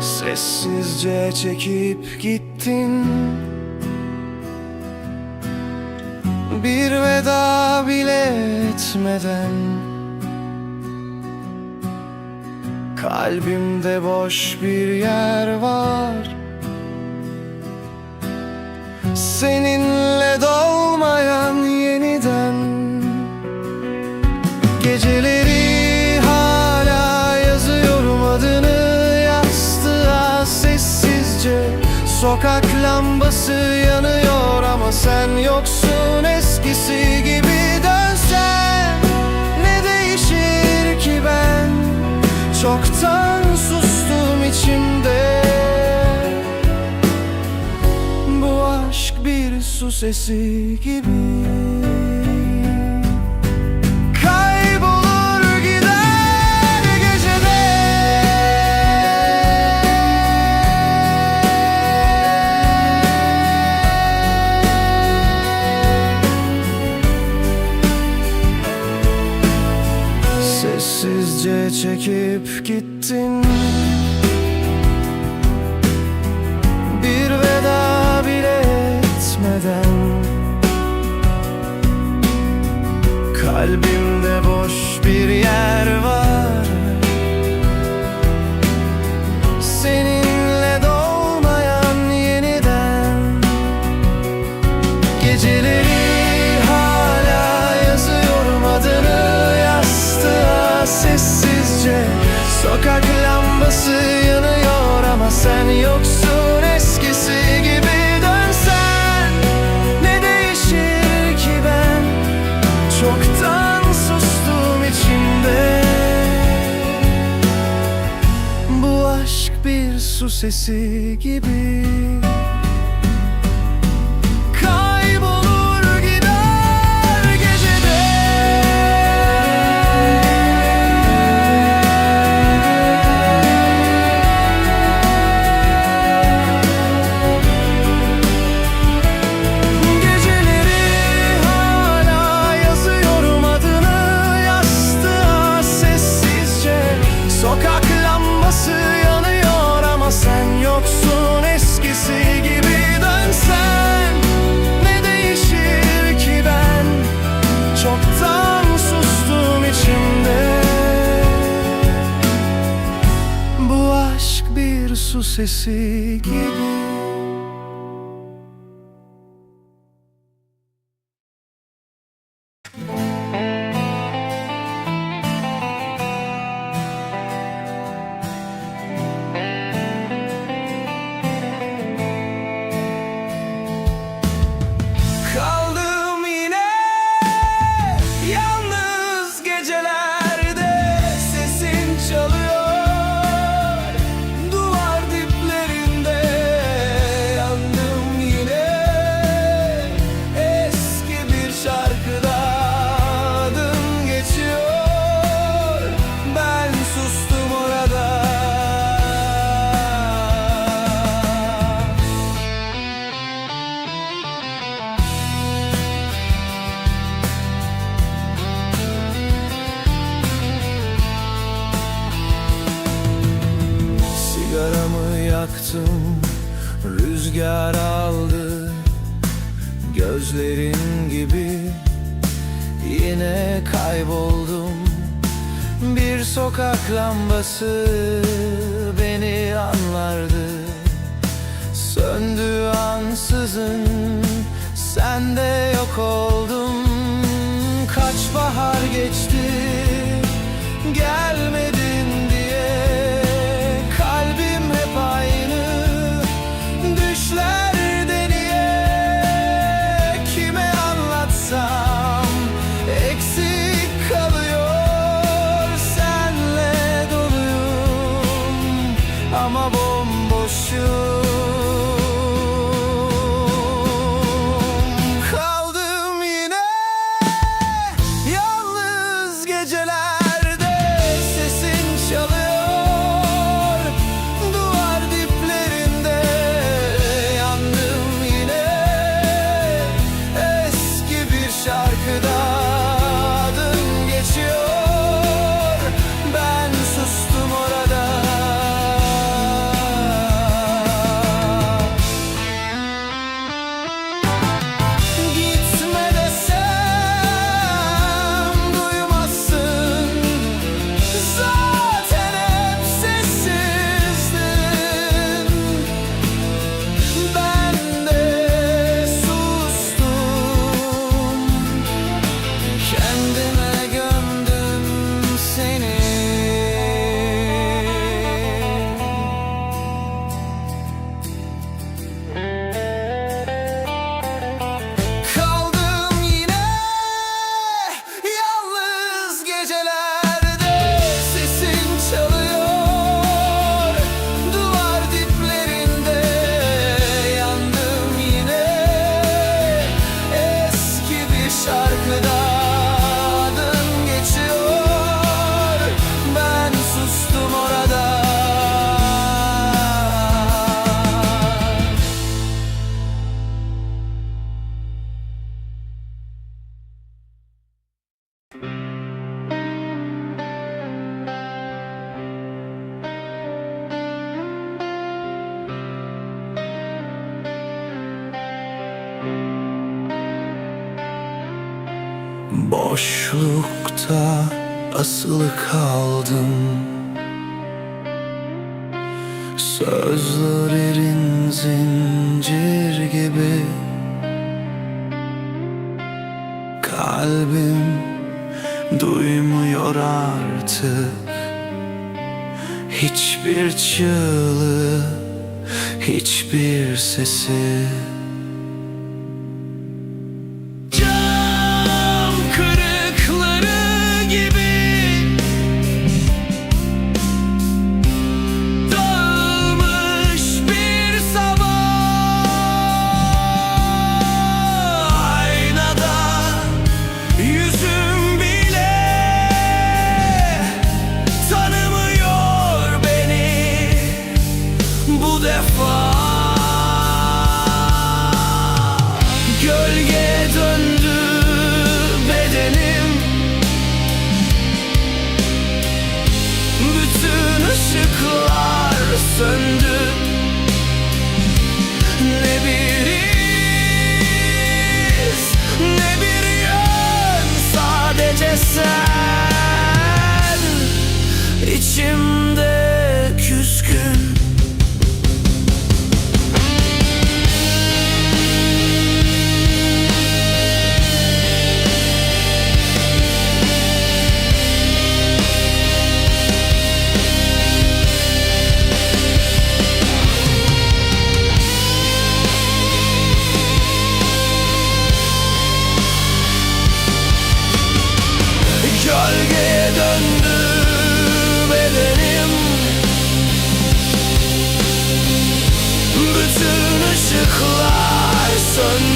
Sessizce çekip gittin. Bir veda bile etmeden. Kalbimde boş bir yer var. Seninle dolmayan Sokak lambası yanıyor ama sen yoksun eskisi gibi dönsen. Ne değişir ki ben? Çoktan sustum içimde. Bu aşk bir su sesi gibi çekip gittin. Bir veda bile etmeden. Kalbimde boş bir yer var. Seninle dolmayan yeniden. Geceleri Sokak lambası yanıyor ama sen yoksun. Eskisi gibi dönsen Ne değişir ki ben? Çoktan sustum içimde. Bu aşk bir su sesi gibi aşk bir su sesi gibi yaktım Rüzgar aldı Gözlerin gibi. Yine kayboldum Bir sokak lambası Beni anlardı. Söndü ansızın Sen de yok oldun Kaç bahar geçti Gelmedin Boşlukta asılı kaldım. Sözlerin zincir gibi. Kalbim duymuyor artık. Hiçbir çığlığı, hiçbir sesi defa. Gölge döndü bedenim. Bütün ışıklar söndü Bütün ışıklar söndü